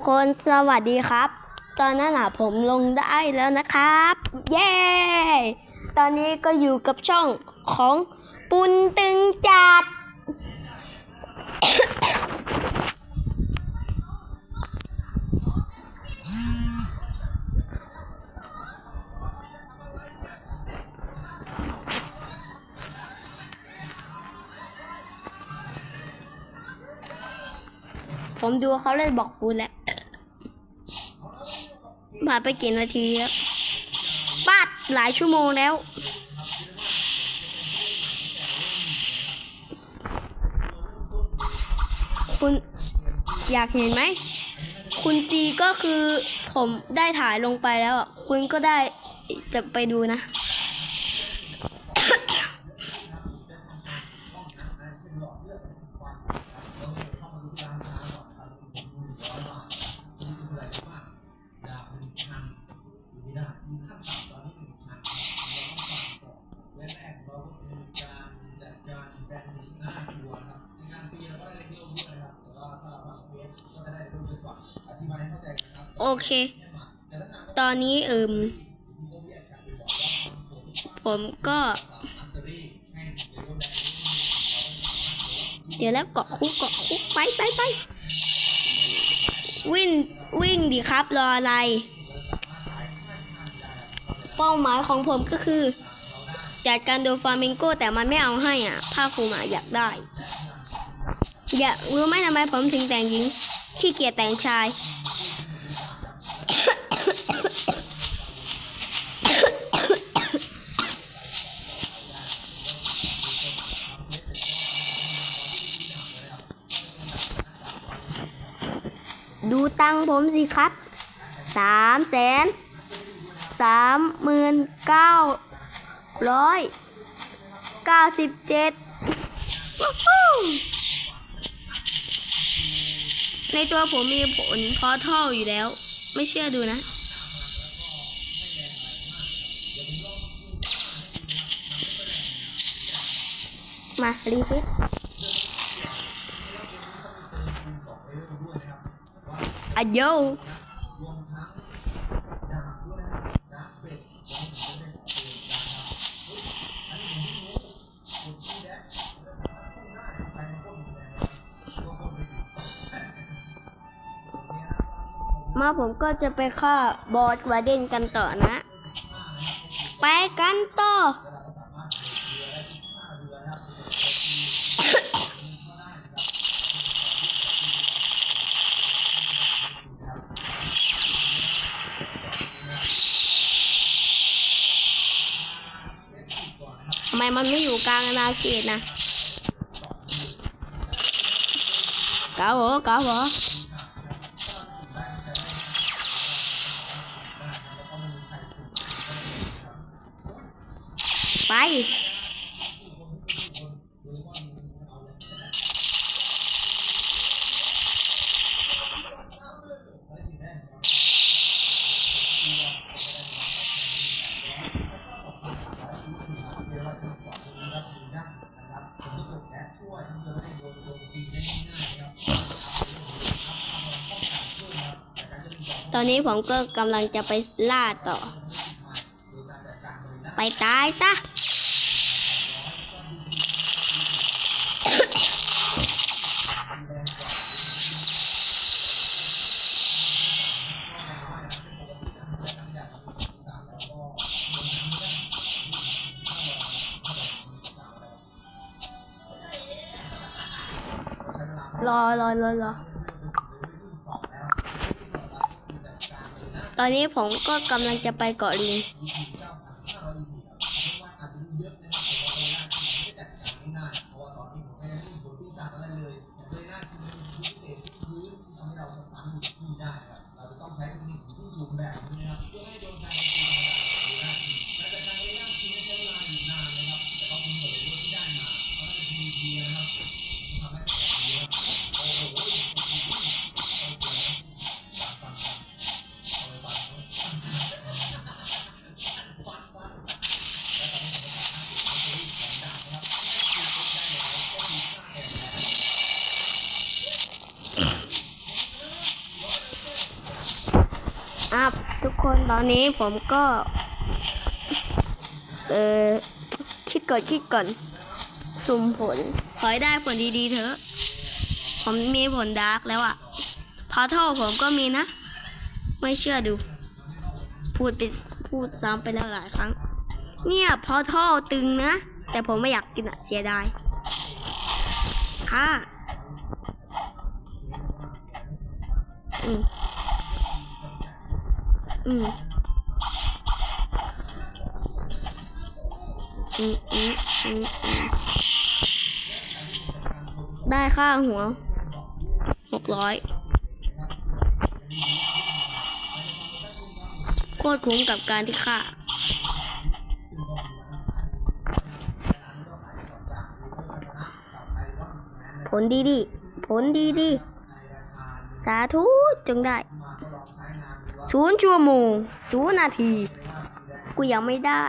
กคนสวัสดีครับ ตอนนั้นะผมลงได้แล้วนะครับ เย้ ตอนนี้ก็อยู่กับช่องของปุนตึงจัด ผมดูเขาเล่นบอกปูแล้ว ผ่านไปกี่นาทีครับปาดหลายชั่วโมงแล้ว คุณอยากเห็นไหม คุณซีก็คือผมได้ถ่ายลงไปแล้วอะ คุณก็ได้จะไปดูนะ โอเค ตอนนี้เอิมผมก็ เดี๋ยวแล้วเกาะคุกเกาะคุกไปไปไปวิ่งวิ่งดิครับรออะไร เป้าหมายของผมก็คือจัดการโดฟามิงโกแต่มันไม่เอาให้อะผ้าคลุมอะอยากได้ อยากรู้ไหมทำไมผมถึงแต่งหญิงขี้เกียจแต่งชาย ดูตังผมสิครับสามแสน สามหมื่นเก้าร้อยเก้าสิบเจ็ดในตัวผมมีผลพอท่ออยู่แล้ว ไม่เชื่อดูนะ มารีฟิตอะโย มาผมก็จะไปฆ่าบอสวาเดนกันต่อนะ ไปกันต่อทำไมมันไม่อยู่กลางอาณาเขตนะเกาเหรอเกาเหรอ ไป ตอนนี้ผมก็กำลังจะไปล่าต่อ ไปตายซะรอรอรอรอ ตอนนี้ผมก็กำลังจะไปเกาะลิง อะทุกคนตอนนี้ผมก็ เออคิดก่อนคิดก่อน สุ่มผล ขอให้ได้ผลดีๆเถอะ ผมมีผลดาร์กแล้วอะพอเท่าผมก็มีนะ ไม่เชื่อดู พูดไปพูดซ้ำไปแล้วหลายครั้ง เนี่ยพอท่อตึงนะ แต่ผมไม่อยากกินอะเสียดายค่ะ อืม อืมอืมอืมอืมอืมได้ค่าหัวหกร้อยโคตรคุ้มกับการที่ฆ่าผลดีดี ผลดีดี สาธุจงได้ ศูนย์ชั่วโมงศูนย์นาที กูยังไม่ได้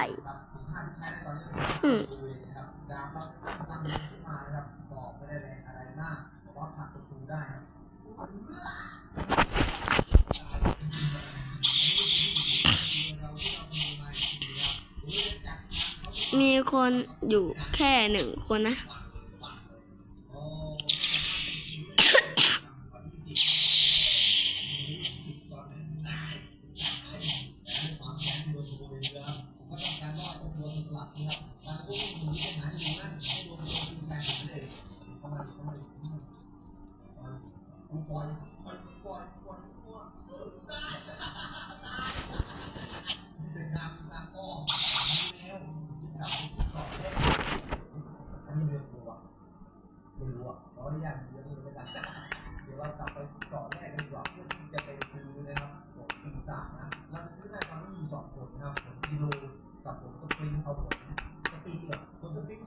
มีคนอยู่แค่หนึ่งคนนะ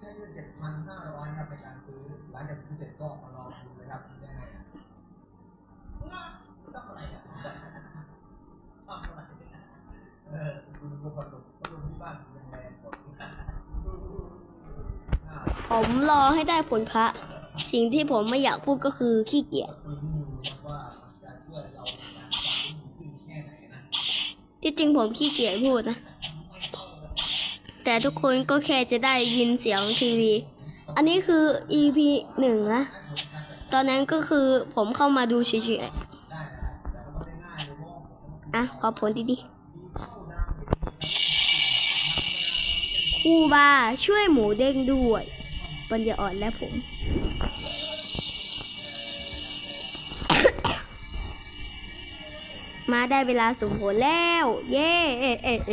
ใช้เงินเจ็ดพันห้าร้อยครับในการซื้อหลังจากซื้อเสร็จก็มารอดูเลยครับยังไงอะ ทำอะไรอะทำอะไรเออดูดูพัดลมพัดลมที่บ้านยังแรงกว่าผมรอให้ได้ผลพระ สิ่งที่ผมไม่อยากพูดก็คือขี้เกียจที่จริงผมขี้เกียจพูดนะ แต่ทุกคนก็แค่จะได้ยินเสียงทีวี อันนี้คือ EP หนึ่งนะ ตอนนั้นก็คือผมเข้ามาดูเฉยๆอะ ขอผลดีๆครูบาช่วยหมูเด้งด้วยปัญญาอ่อนและผมมาได้เวลาสุ่มผลแล้ว เย้ เอะเอะเอ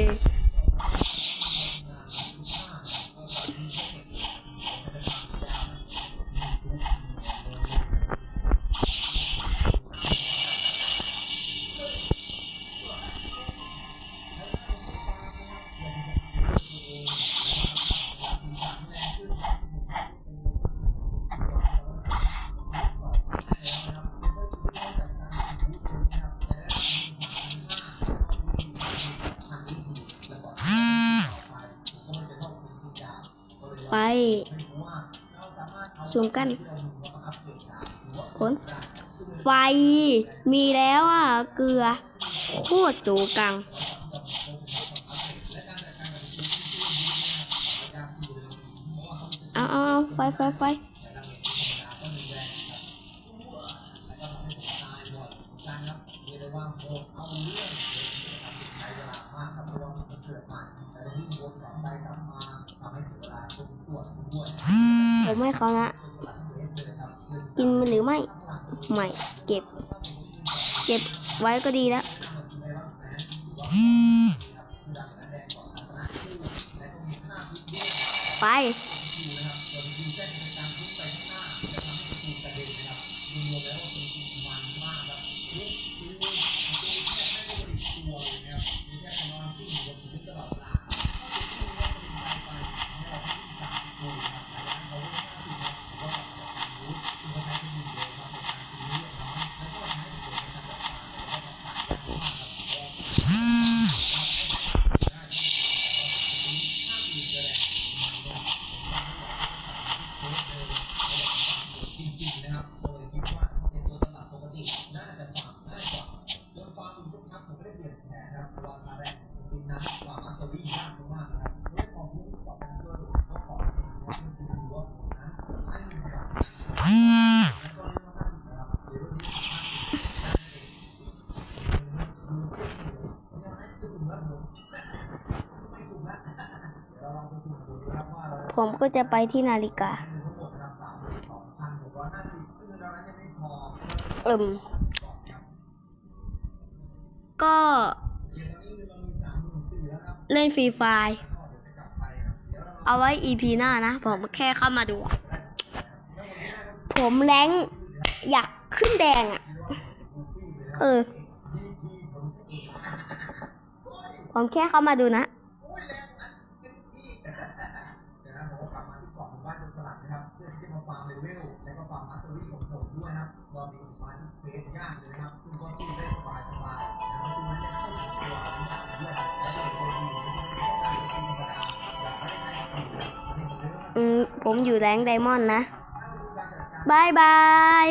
ไปสูมกันผลไฟมีแล้วอะ เกลือ โคตรสูกัง เอาเอาเอาไฟไฟไฟ กินมันหรือไม่ ไม่ เก็บ เก็บไว้ก็ดีแล้วไป ผมก็จะไปที่นาฬิกาทั้งหมดนะครับสามหมื่นสองพันหกร้อยห้าสิบซึ่งเงินเรานั้นยังไม่พอเอิ่มก็เดี๋ยวตอนนี้เงินเรามีสามหมื่นสี่แล้วครับเล่นฟรีไฟล์ก็เดี๋ยวจะกลับไปครับเดี๋ยวเราเอาไว้ EP หน้านะ ผมแค่เข้ามาดูอะผมแรงอยากขึ้นแดงอะ เออ ผมแค่เข้ามาดูนะ เพื่อที่จะมาฟาร์มเลเวลและก็ฟามมาสเตอรี่ของผมด้วยนะครับรอบนี้ผมมาที่เฟสยากเลยนะครับซึ่งก็สู้ได้สบายสบายนะครับคือมันจะเข้าถึงตัวนะครับด้วยแล้วก็ตัวดีไม่ต้องการตัวธรรมดาอยากได้ใครกินอันนี้ผมอืมผมอยู่แรงไดมอนด์นะบายบาย